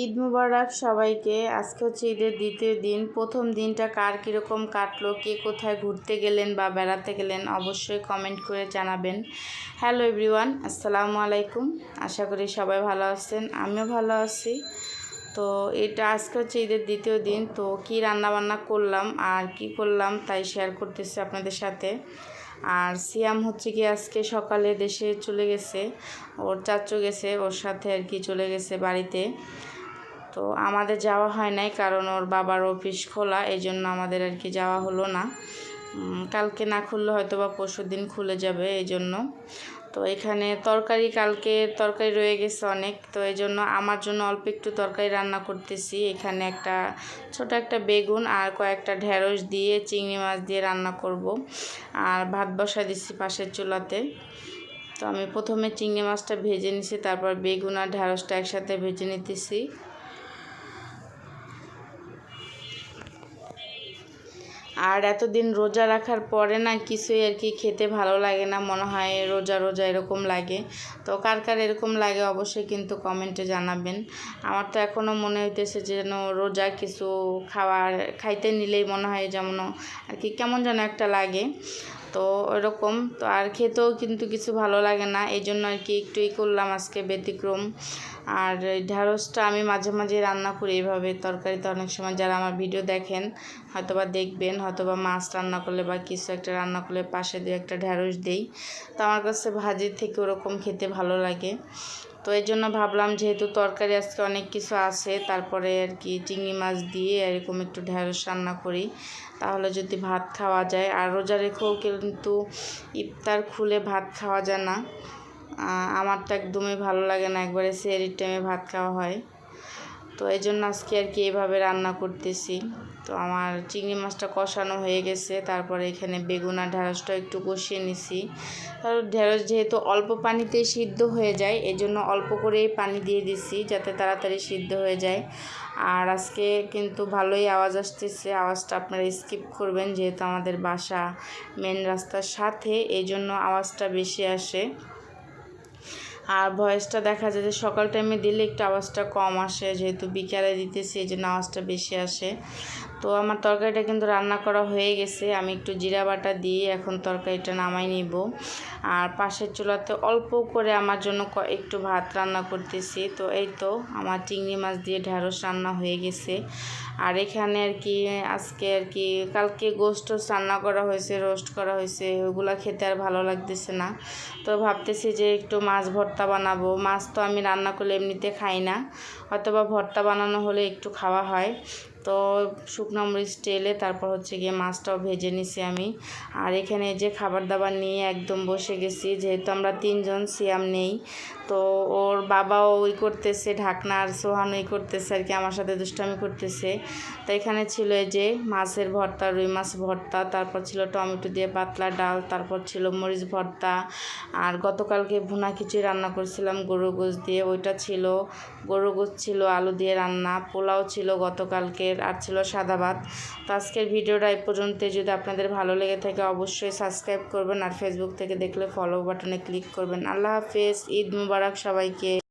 ঈদ মুবারক সবাইকে। আজকে হচ্ছে ঈদের দ্বিতীয় দিন। প্রথম দিনটা কার কীরকম কাটলো, কে কোথায় ঘুরতে গেলেন বা বেড়াতে গেলেন অবশ্যই কমেন্ট করে জানাবেন। হ্যালো এভরিওয়ান আসসালামু আলাইকুম। আশা করি সবাই ভালো আছেন, আমিও ভালো আছি। তো এটা আজকে হচ্ছে ঈদের দ্বিতীয় দিন। তো কি রান্না বান্না করলাম, আর কি করলাম তাই শেয়ার করতেছি আপনাদের সাথে। আর সিয়াম হচ্ছে কি আজকে সকালে দেশে চলে গেছে। ওর চাচু গেছে, ওর সাথে আর কি চলে গেছে বাড়িতে। তো আমাদের যাওয়া হয় নাই কারণ ওর বাবার অফিস খোলা এই জন্য আমাদের আর কি যাওয়া হলো না। কালকে না খুললে হয়তো বা পরশু দিন খুলে যাবে এই জন্য তো এখানে তরকারি কালকে তরকারি রয়ে গেছে অনেক, তো এই জন্য আমার জন্য অল্প একটু তরকারি রান্না করতেছি। এখানে একটা ছোট একটা বেগুন আর কয়েকটা ঢেঁড়স দিয়ে, চিংড়ি মাছ দিয়ে রান্না করব। আর ভাত বসা দিচ্ছি পাশের চুলাতে। তো আমি প্রথমে চিংড়ি মাছটা ভেজে নিছি, তারপর বেগুন আর ঢেঁড়সটা একসাথে ভেজে নিতেছি। আর এতদিন রোজা রাখার পরে না কিছুই আর কি খেতে ভালো লাগে না, মনে হয় রোজা রোজা এরকম লাগে। তো কার কার এরকম লাগে অবশ্যই কিন্তু কমেন্টে জানাবেন। আমার তো এখনও মনে হইতেছে যেন রোজা কিছু খাওয়ার, খাইতে নিলেই মনে হয় যেমন আর কি কেমন যেন একটা লাগে। তো ওরকম তো আর খেতেও কিন্তু কিছু ভালো লাগে না। এই জন্য আর কি একটুই করলাম আজকে ব্যতিক্রম। আর ঢ্যাঁড়সটা আমি মাঝে মাঝে রান্না করি এইভাবে তরকারিতে অনেক সময় যারা আমার ভিডিও দেখেন, হয়তোবা দেখবেন, হয়তোবা মাছ রান্না করলে বা কিছু একটা রান্না করলে পাশে দিয়ে একটা ঢ্যাঁড়স দিই। তো আমার কাছে ভাজির থেকে ওরকম খেতে ভালো লাগে। তো এই জন্য ভাবলাম যেহেতু তরকারি আজকে অনেক কিছু আছে, তারপরে আর কি চিংড়ি মাছ দিয়ে এরকম একটু ঢ্যাঁড়স রান্না করি। তাহলে যদি ভাত খাওয়া যায়, আর রোজা রেখেও কিন্তু ইফতার খুলে ভাত খাওয়া যায় না। আমার তো একদমই ভালো লাগে না একবারে সেরির টাইমে ভাত খাওয়া হয়। তো এই জন্য আজকে আর কি এভাবে রান্না করতেছি। তো আমার চিংড়ি মাছটা কষানো হয়ে গেছে, তারপরে এখানে বেগুন আর ঢেঁড়সটা একটু কষিয়ে নিছি। তারপর ঢেঁড়স যেহেতু অল্প পানিতে সিদ্ধ হয়ে যায়, এই জন্য অল্প করেই পানি দিয়ে দিছি যাতে তাড়াতাড়ি সিদ্ধ হয়ে যায়। আর আজকে কিন্তু ভালোই আওয়াজ আসতেছে, আওয়াজটা আপনারা স্কিপ করবেন যেহেতু আমাদের বাসা মেন রাস্তার সাথে, এই জন্য আওয়াজটা বেশি আসে। আর ভয়েসটা দেখা যায় যে সকাল টাইমে দিলে একটু আওয়াজটা কম আসে, যেহেতু বিকালে দিতেছি, এই জন্য আওয়াজটা বেশি আসে। তো আমার তরকারিটা কিন্তু রান্না করা হয়ে গেছে। আমি একটু জিরা বাটা দিয়ে এখন তরকারিটা নামাই নিব। আর পাশের চুলাতে অল্প করে আমার জন্য একটু ভাত রান্না করতেছি। তো এই তো আমার চিংড়ি মাছ দিয়ে ঢ্যাঁড়স রান্না হয়ে গেছে। আর এখানে আর কি, আজকে আর কি, কালকে গোস্ট রান্না করা হয়েছে, রোস্ট করা হয়েছে। ওগুলো খেতে আর ভালো লাগতেছে না। তো ভাবতেছি যে একটু মাছ ভর্তা বানাবো। মাছ তো আমি রান্না করলে এমনিতে খাই না। হয়তো বা ভর্তা বানানো হলে একটু খাওয়া হয়। তো শুকনো মরিচ টেলে তারপর হচ্ছে গিয়ে মাছটাও ভেজে নিছি আমি। আর এখানে যে খাবার দাবার নিয়ে একদম বসে গেছি, যেহেতু আমরা তিনজন সিয়াম নেই, তো ওর বাবাও ওই করতেছে, ঢাকনা আর সোহান ওই করতেছে আর কি, আমার সাথে দুষ্টামি করতেছে। তো এখানে ছিল এই যে মাছের ভর্তা, রুই মাছ ভর্তা, তারপর ছিল টমেটো দিয়ে পাতলা ডাল, তারপর ছিল মরিচ ভর্তা, আর গতকালকে ভুনা খিচুড়ি রান্না করেছিলাম গরু গোছ দিয়ে, ওইটা ছিল গরু গোছ ছিল আলু দিয়ে রান্না, পোলাও ছিল গতকালকে আর ছিল সাদাবাদ তো আজকের ভিডিওটা এই পর্যন্ত যদি আপনাদের ভালো লেগে থাকে অবশ্যই সাবস্ক্রাইব করবেন আর ফেসবুক থেকে দেখলে ফলো বাটনে ক্লিক করবেন। আল্লাহ হাফেজ, ঈদ মুবারক সবাইকে।